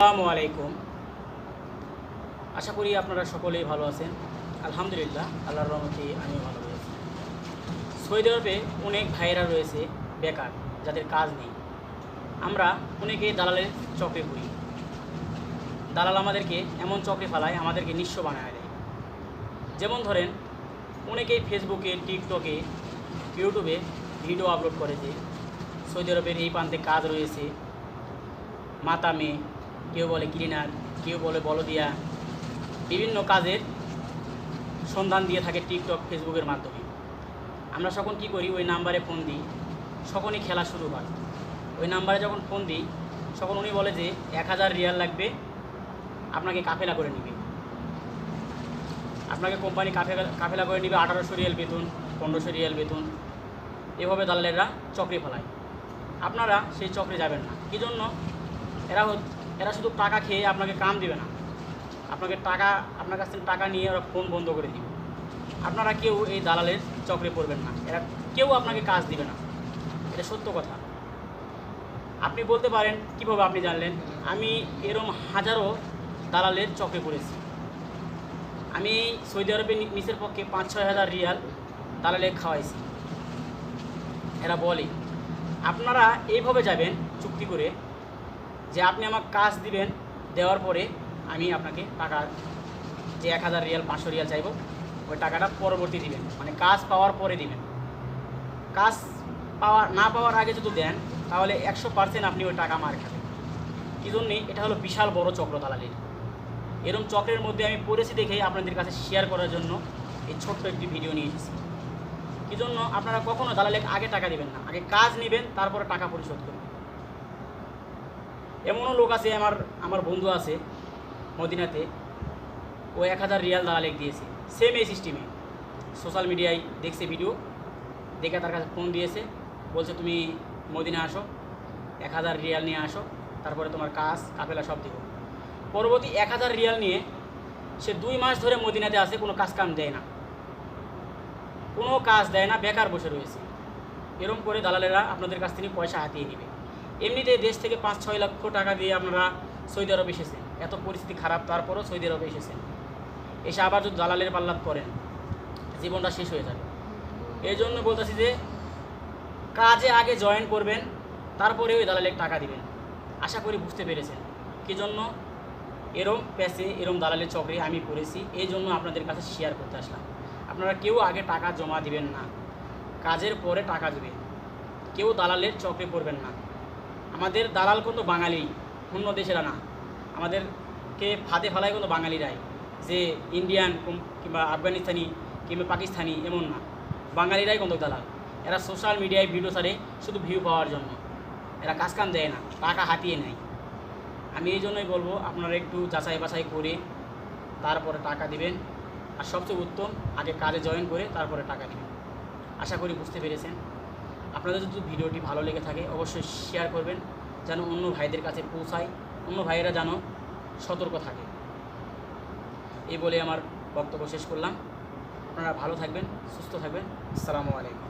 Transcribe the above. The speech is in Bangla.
আসসালামু আলাইকুম। আশা করি আপনারা সকলেই ভালো আছেন। আলহামদুলিল্লাহ, আল্লাহর রহমতে আমিও ভালো রয়েছি। সৌদি আরবে অনেক ভাইয়েরা রয়েছে বেকার, যাদের কাজ নেই। আমরা অনেকে দালালের চক্রে করি দালাল আমাদেরকে এমন চক্রে ফেলায়, আমাদেরকে নিঃস্ব বানায় দেয়। যেমন ধরেন অনেকেই ফেসবুকে, টিকটকে, ইউটিউবে ভিডিও আপলোড করে যে, সৌদি আরবের এই প্রান্তে কাজ রয়েছে মাতামে কেউ বলে ক্লিনার কেউ বলে বলদিয়া। বিভিন্ন কাজের সন্ধান দিয়ে থাকে টিকটক, ফেসবুকের মাধ্যমে। আমরা যখন কী করি, ওই নাম্বারে ফোন দিই, তখনই খেলা শুরু হয়। ওই নাম্বারে যখন ফোন দিই, তখন উনি বলে যে, এক হাজার রিয়াল লাগবে, আপনাকে কাফেলা করে নিবে। আপনাকে কোম্পানি কাফেলা কাফেলা করে নিবে, আঠারোশো রিয়াল বেতন, পনেরোশো রিয়াল বেতন। এভাবে দালালেরা চক্রে ফেলায়। আপনারা সেই চক্রে যাবেন না। কী জন্য? এরা এরা শুধু টাকা খেয়ে আপনাকে কাম দিবে না। আপনাকে টাকা, আপনার কাছ থেকে টাকা নিয়ে ওরা ফোন বন্ধ করে দিবে। আপনারা কেউ এই দালালের চক্রে পড়বেন না। এরা কেউ আপনাকে কাজ দিবে না। এটা সত্য কথা। আপনি বলতে পারেন, কীভাবে আপনি জানলেন? আমি এরম হাজারো দালালের চক্রে পড়েছি। আমি সৌদি আরবে নিচের পক্ষে পাঁচ ছয় হাজার রিয়াল দালালে খাওয়াইছি। এরা বলে, আপনারা এইভাবে যাবেন চুক্তি করে যে আপনি আমাকে কাজ দিবেন, দেওয়ার পরে আমি আপনাকে টাকা, যে এক হাজার রিয়াল, পাঁচশো রিয়াল চাইব, ওই টাকাটা পরবর্তী দিবেন। মানে কাজ পাওয়ার পরে দিবেন। কাজ পাওয়ার না পাওয়ার আগে যদি দেন, তাহলে একশো পার্সেন্ট আপনি ওই টাকা মার খাবেন। কী জন্যে এটা হলো বিশাল বড় চক্র দালালির। এরম চক্রের মধ্যে আমি পড়েছি দেখেই আপনাদের কাছে শেয়ার করার জন্য এই ছোট্ট একটি ভিডিও নিয়ে এসেছি। কী জন্য? আপনারা কখনও দালালে আগে টাকা দিবেন না। আগে কাজ নেবেন, তারপরে টাকা পরিশোধ করবেন। এমনও লোক আছে, আমার আমার বন্ধু আছে মদিনাতে। ও এক হাজার রিয়াল দালালেক দিয়েছে। সেম এই সিস্টেমে সোশ্যাল মিডিয়ায় দেখছে ভিডিও দেখে তার কাছে ফোন দিয়েছে, বলছে, তুমি মদিনা আসো, এক হাজার রিয়াল নিয়ে আসো, তারপরে তোমার কাজ, কাফেলা সব দিব। পরবর্তী এক হাজার রিয়াল নিয়ে সে দুই মাস ধরে মদিনাতে আসে কোনো কাজ কাম দেয় না। কোনো কাজ দেয় না, বেকার বসে রয়েছে। এরম করে দালালেরা আপনাদের কাছ থেকে পয়সা হাতিয়ে নেবে। এমনিতে দেশ থেকে পাঁচ, ছয় লক্ষ টাকা দিয়ে আপনারা সৌদি আরব এসেছেন। এত পরিস্থিতি খারাপ, তারপরও সৌদি আরবে এসেছেন। এসে আবার যদি দালালের পাল্লাত করেন, জীবনটা শেষ হয়ে যাবে। এই জন্য বলতেছি যে, কাজে আগে জয়েন করবেন, তারপরে ওই দালালের টাকা দিবেন। আশা করি বুঝতে পেরেছেন। কী জন্য? এরম প্যাসে, এরম দালালের চক্রে আমি করেছি এই জন্য আপনাদের কাছে শেয়ার করতে আসলাম। আপনারা কেউ আগে টাকা জমা দিবেন না। কাজের পরে টাকা দেবেন। কেউ দালালের চক্রে পড়বেন না। আমাদের দালাল কিন্তু বাঙালি, অন্য দেশেরা না। আমাদেরকে ফাঁদে ফেলায় কিন্তু বাঙালিরাই, যে ইন্ডিয়ান কিংবা আফগানিস্তানি কিংবা পাকিস্তানি এমন না। বাঙালিরাই কিন্তু দালাল। এরা সোশ্যাল মিডিয়ায় ভিডিও ছাড়ে শুধু ভিউ পাওয়ার জন্য। এরা কাজ কাম দেয় না, টাকা হাতিয়ে নেয়। আমি এই জন্যই বলব, আপনারা একটু যাচাই বাছাই করে তারপরে টাকা দিবেন। আর সবচেয়ে উত্তম, আগে কাজে জয়েন করে তারপরে টাকা দিবেন। আশা করি বুঝতে পেরেছেন। আপনাদের যদি ভিডিওটি ভালো লেগে থাকে, অবশ্যই শেয়ার করবেন, যেন অন্য ভাইদের কাছে পৌঁছায়, অন্য ভাইয়েরা যেন সতর্ক থাকে। এই বলে আমার বক্তব্য শেষ করলাম। আপনারা ভালো থাকবেন, সুস্থ থাকবেন। আসসালামু আলাইকুম।